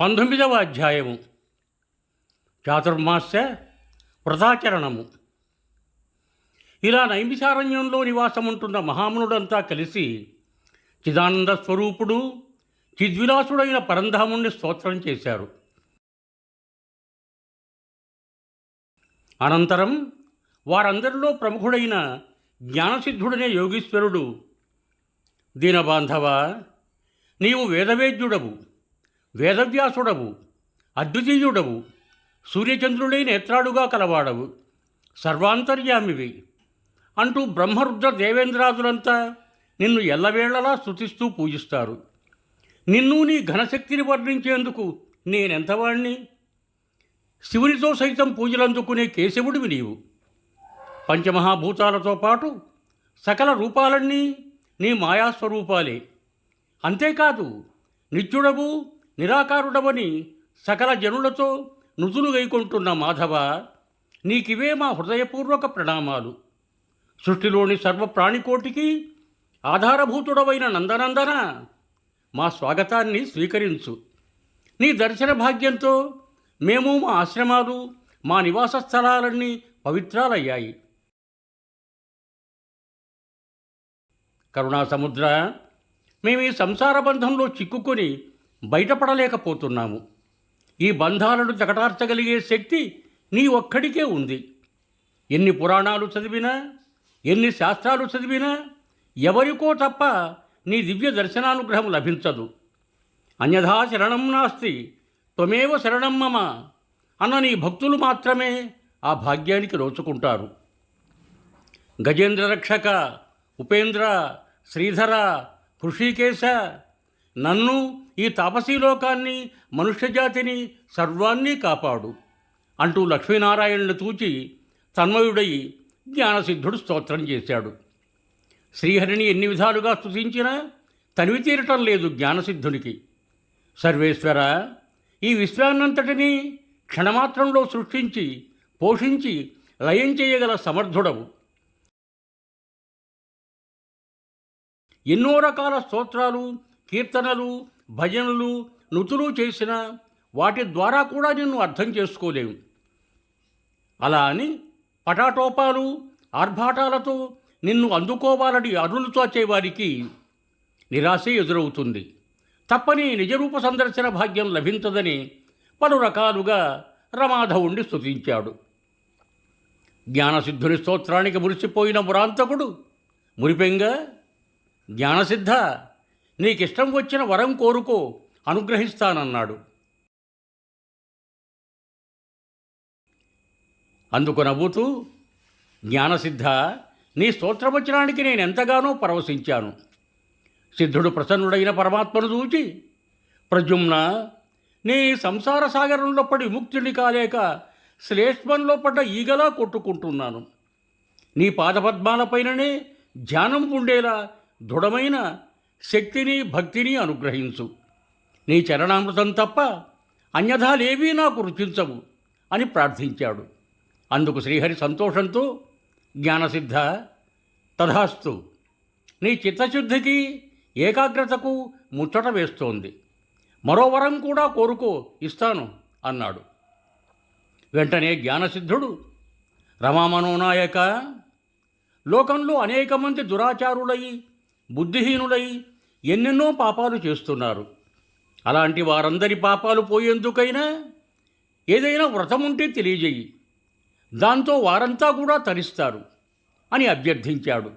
పంతొమ్మిదవ అధ్యాయము. చాతుర్మాస్య వ్రతాచరణము. ఇలా నైమిషారణ్యంలో నివాసముంటున్న మహామునుడంతా కలిసి చిదానంద స్వరూపుడు చిద్విలాసుడైన పరంధాముణ్ణి స్తోత్రం చేశారు. అనంతరం వారందరిలో ప్రముఖుడైన జ్ఞానసిద్ధుడనే యోగీశ్వరుడు దీనబాంధవ నీవు వేదవేద్యుడవు. వేదవ్యాసుడవు అద్వితీయుడవు సూర్యచంద్రులే నేత్రాడుగా కలవాడవు సర్వాంతర్యామివి. అంటూ బ్రహ్మరుద్ర దేవేంద్రాదులంతా నిన్ను ఎల్లవేళలా స్తుతిస్తూ పూజిస్తారు. నిన్ను నీ ఘనశక్తిని వర్ణించేందుకు నేనెంతవాణ్ణి? శివునితో సైతం పూజలందుకునే కేశవుడివి నీవు. పంచమహాభూతాలతో పాటు సకల రూపాలన్నీ నీ మాయాస్వరూపాలే. అంతేకాదు నిత్యుడవు నిరాకారుడవని సకల జనులతో నుజులు గైకొంటున్న మాధవ నీకివే మా హృదయపూర్వక ప్రణామాలు. సృష్టిలోని సర్వ ప్రాణికోటికి ఆధారభూతుడవైన నందనందన మా స్వాగతాన్ని స్వీకరించు. నీ దర్శన భాగ్యంతో మేము మా ఆశ్రమాలు మా నివాస స్థలాలన్నీ పవిత్రాలయ్యాయి. కరుణా సముద్ర మేము ఈ సంసార బంధంలో చిక్కుకొని బయటపడలేకపోతున్నాము. ఈ బంధాలను జగటార్చగలిగే శక్తి నీ ఒక్కడికే ఉంది. ఎన్ని పురాణాలు చదివినా ఎన్ని శాస్త్రాలు చదివినా ఎవరికో తప్ప నీ దివ్య దర్శనానుగ్రహం లభించదు. అన్యథా శరణం నాస్తి త్వమేవ శరణం మమ అన్న నీ భక్తులు మాత్రమే ఆ భాగ్యానికి రోచుకుంటారు గజేంద్ర రక్షక ఉపేంద్ర శ్రీధర హృషికేశ నన్ను ఈ తాపసీలోకాన్ని మనుష్యజాతిని సర్వాన్ని కాపాడు. అంటూ లక్ష్మీనారాయణుని తూచి తన్మయుడై జ్ఞానసిద్ధుడు స్తోత్రం చేశాడు. శ్రీహరిని ఎన్ని విధాలుగా స్తుతించినా తనివి తీరటం లేదు జ్ఞానసిద్ధునికి. సర్వేశ్వర ఈ విశ్వాన్నంతటినీ క్షణమాత్రంలో సృష్టించి పోషించి లయం చేయగల సమర్థుడవు. ఎన్నో రకాల స్తోత్రాలు కీర్తనలు భజనలు నుతులు చేసిన వాటి ద్వారా కూడా నిన్ను అర్థం చేసుకోలేము అలా అని పటాటోపాలు ఆర్భాటాలతో నిన్ను అందుకోవాలని అరులు చేవారికి నిరాశ ఎదురవుతుంది. తప్పని నిజరూప సందర్శన భాగ్యం లభించదని పలు రకాలుగా రమాధవుణ్ణి స్థుతించాడు జ్ఞానసిద్ధుని స్తోత్రానికి మురిసిపోయిన మురాంతకుడు మురిపెంగ జ్ఞానసిద్ధ నీకిష్టం వచ్చిన వరం కోరుకో అనుగ్రహిస్తానన్నాడు. అందుకు నవ్వుతూ జ్ఞానసిద్ధ నీ స్తోత్రవచనానికి నేను ఎంతగానో పరవశించాను. సిద్ధుడు ప్రసన్నుడైన పరమాత్మను చూచి ప్రజుమ్న నీ సంసార సాగరంలో పడి ముక్తుని కాలేక శ్లేష్మంలో పడ్డ ఈగలా కొట్టుకుంటున్నాను. నీ పాదపద్మాలపైననే ధ్యానం ఉండేలా దృఢమైన శక్తిని భక్తిని అనుగ్రహించు. నీ చరణామృతం తప్ప అన్యథాలేవీ నాకు రుచించవు అని ప్రార్థించాడు. అందుకు శ్రీహరి సంతోషంతో జ్ఞానసిద్ధ తథాస్తు నీ చిత్తశుద్ధికి ఏకాగ్రతకు ముచ్చట వేస్తోంది. మరో వరం కూడా కోరుకో ఇస్తాను అన్నాడు. వెంటనే జ్ఞానసిద్ధుడు రమామనోనాయక లోకంలో అనేక మంది దురాచారులై బుద్ధిహీనులై ఎన్నెన్నో పాపాలు చేస్తున్నారు. అలాంటి వారందరి పాపాలు పోయేందుకైనా ఏదైనా వ్రతం ఉంటే తెలియజేయి. దాంతో వారంతా కూడా తరిస్తారు అని అభ్యర్థించాడు.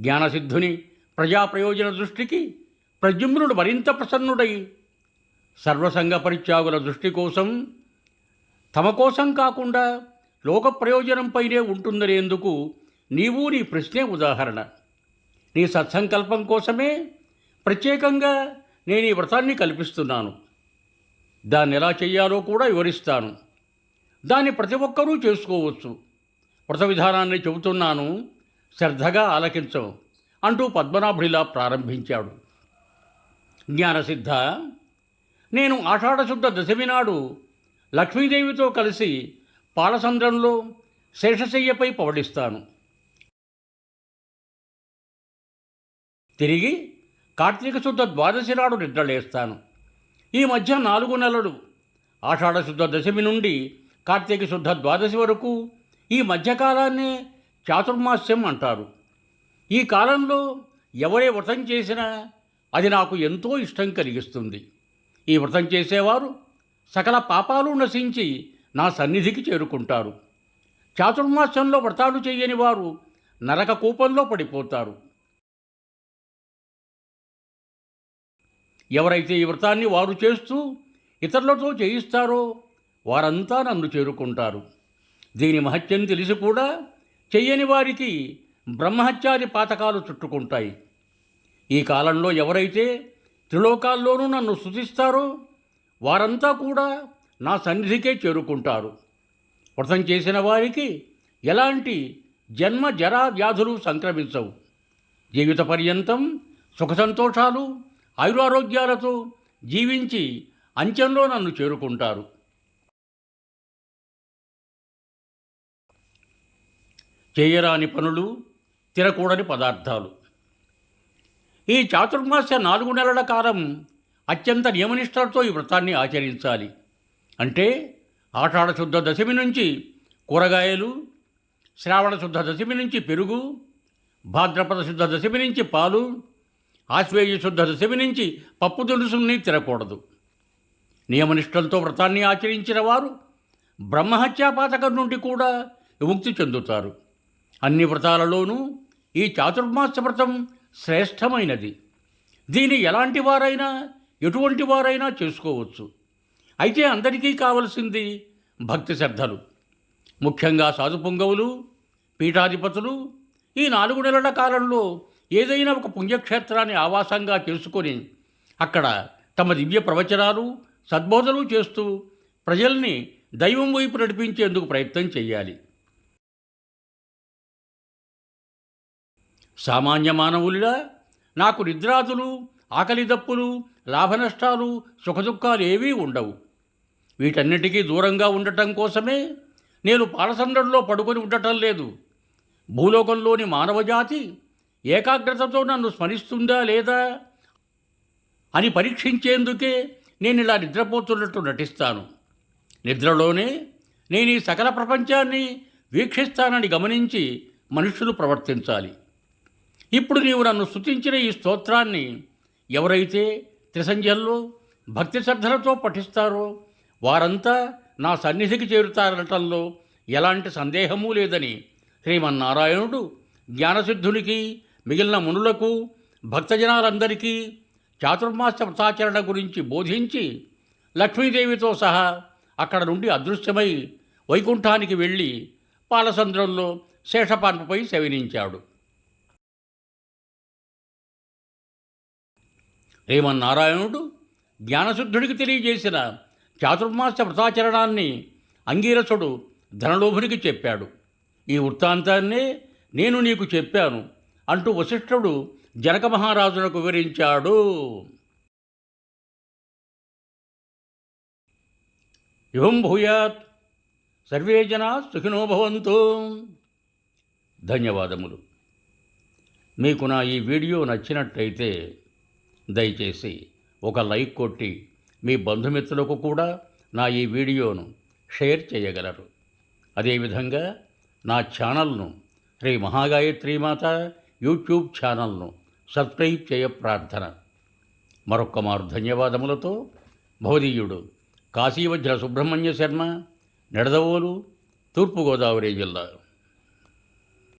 జ్ఞానసిద్ధుని ప్రజాప్రయోజన దృష్టికి ప్రజుమ్నుడు మరింత ప్రసన్నుడై సర్వసంగ పరిత్యాగుల దృష్టి కోసం తమ కోసం కాకుండా లోక ప్రయోజనంపైనే ఉంటుందనేందుకు నీవు నీ ప్రశ్నే ఉదాహరణ. నీ సత్సంకల్పం కోసమే ప్రత్యేకంగా నేను ఈ వ్రతాన్ని కల్పిస్తున్నాను. దాన్ని ఎలా చేయాలో కూడా వివరిస్తాను. దాన్ని ప్రతి ఒక్కరూ చేసుకోవచ్చు. వ్రత విధానాన్ని చెబుతున్నాను శ్రద్ధగా ఆలకించవు అంటూ పద్మనాభుడిలా ప్రారంభించాడు. జ్ఞానసిద్ధ నేను ఆషాఢశుద్ధ దశమి నాడు లక్ష్మీదేవితో కలిసి పాలసంద్రంలో శేషశయ్యపై పవడిస్తాను తిరిగి కార్తీక శుద్ధ ద్వాదశి నాడు నిద్రలేస్తాను. ఈ మధ్య నాలుగు నెలలు. ఆషాఢ శుద్ధ దశమి నుండి కార్తీక శుద్ధ ద్వాదశి వరకు ఈ మధ్యకాలాన్నే చాతుర్మాస్యం అంటారు. ఈ కాలంలో ఎవరే వ్రతం చేసినా అది నాకు ఎంతో ఇష్టం కలిగిస్తుంది. ఈ వ్రతం చేసేవారు సకల పాపాలు నశించి నా సన్నిధికి చేరుకుంటారు. చాతుర్మాసంలో వ్రతాలు చేయని వారు నరక కూపంలో పడిపోతారు. ఎవరైతే ఈ వ్రతాన్ని వారు చేస్తూ ఇతరులతో చేయిస్తారో వారంతా నన్ను చేరుకుంటారు. దీని మహత్యం తెలిసి కూడా చెయ్యని వారికి బ్రహ్మహత్యాది పాతకాలు చుట్టుకుంటాయి. ఈ కాలంలో ఎవరైతే త్రిలోకాల్లోనూ నన్ను స్థుతిస్తారో వారంతా కూడా నా సన్నిధికే చేరుకుంటారు. వ్రతం చేసిన వారికి ఎలాంటి జన్మ జరా వ్యాధులు సంక్రమించవు. జీవిత పర్యంతం సుఖ సంతోషాలు ఆయురారోగ్యాలతో జీవించి అంచెంలో నన్ను చేరుకుంటారు. చేయరాని పనులు తినకూడని పదార్థాలు. ఈ చాతుర్మాస నాలుగు నెలల కాలం అత్యంత నియమనిష్టలతో ఈ వ్రతాన్ని ఆచరించాలి. అంటే ఆషాఢ శుద్ధ దశమి నుంచి కూరగాయలు శ్రావణ శుద్ధ దశమి నుంచి పెరుగు భాద్రపద శుద్ధ దశమి నుంచి పాలు ఆశ్వేయుశుద్ధ దశమి నుంచి పప్పు దినుసుల్ని తినకూడదు. నియమనిష్టలతో వ్రతాన్ని ఆచరించిన వారు బ్రహ్మహత్యాపాతకం నుండి కూడా విముక్తి చెందుతారు. అన్ని వ్రతాలలోనూ ఈ చాతుర్మాస వ్రతం శ్రేష్టమైనది. దీని ఎలాంటి వారైనా ఎటువంటి వారైనా చేసుకోవచ్చు. అయితే అందరికీ కావలసింది భక్తి శ్రద్ధలు. ముఖ్యంగా సాధు పొంగవులు పీఠాధిపతులు ఈ నాలుగు నెలల కాలంలో ఏదైనా ఒక పుణ్యక్షేత్రాన్ని ఆవాసంగా చేసుకొని అక్కడ తమ దివ్య ప్రవచనాలు సద్బోధనలు చేస్తూ ప్రజల్ని దైవం వైపు నడిపించేందుకు ప్రయత్నం చేయాలి. సామాన్య మానవులుగా నాకు నిద్రాదులు ఆకలి దప్పులు లాభనష్టాలు సుఖదుఖాలు ఏవీ ఉండవు. వీటన్నిటికీ దూరంగా ఉండటం కోసమే నేను పాలసంద్రంలో పడుకొని ఉండటం లేదు. భూలోకంలోని మానవజాతి ఏకాగ్రతతో నన్ను స్మరిస్తుందా లేదా అని పరీక్షించేందుకే నేను ఇలా నిద్రపోతున్నట్టు నటిస్తాను. నిద్రలోనే నేను ఈ సకల ప్రపంచాన్ని వీక్షిస్తానని గమనించి మనుషులు ప్రవర్తించాలి. ఇప్పుడు నీవు నన్ను స్థుతించిన ఈ స్తోత్రాన్ని ఎవరైతే త్రిసంధ్యల్లో భక్తి శ్రద్ధలతో పఠిస్తారో వారంతా నా సన్నిధికి చేరుతారటంలో ఎలాంటి సందేహమూ లేదని శ్రీమన్నారాయణుడు జ్ఞానసిద్ధునికి మిగిలిన మునులకు భక్తజనాలందరికీ చాతుర్మాస వ్రతాచరణ గురించి బోధించి లక్ష్మీదేవితో సహా అక్కడ నుండి అదృశ్యమై వైకుంఠానికి వెళ్ళి పాలసంద్రంలో శేషపాన్పుపై శయనించాడు. రేమన్నారాయణుడు జ్ఞానశుద్ధుడికి తెలియజేసిన చాతుర్మాస వ్రతాచరణాన్ని అంగీరసుడు ధనలోభునికి చెప్పాడు. ఈ వృత్తాంతాన్నే నేను నీకు చెప్పాను. అంటూ వశిష్ఠుడు జనక మహారాజునకు వివరించాడు. ఇవం భూయాత్. సర్వే జనా సుఖినో భవంతు. ధన్యవాదములు. మీకు నా ఈ వీడియో నచ్చినట్టయితే దయచేసి ఒక లైక్ కొట్టి మీ బంధుమిత్రులకు కూడా నా ఈ వీడియోను షేర్ చేయగలరు. అదేవిధంగా నా ఛానల్ను శ్రీ మహాగాయత్రి మాత యూట్యూబ్ ఛానల్ను సబ్స్క్రైబ్ చేయ ప్రార్థన మరొక్క మారు ధన్యవాదములతో భవదీయుడు కాశీవజ్ర సుబ్రహ్మణ్య శర్మ నిడదవోలు తూర్పుగోదావరి జిల్లా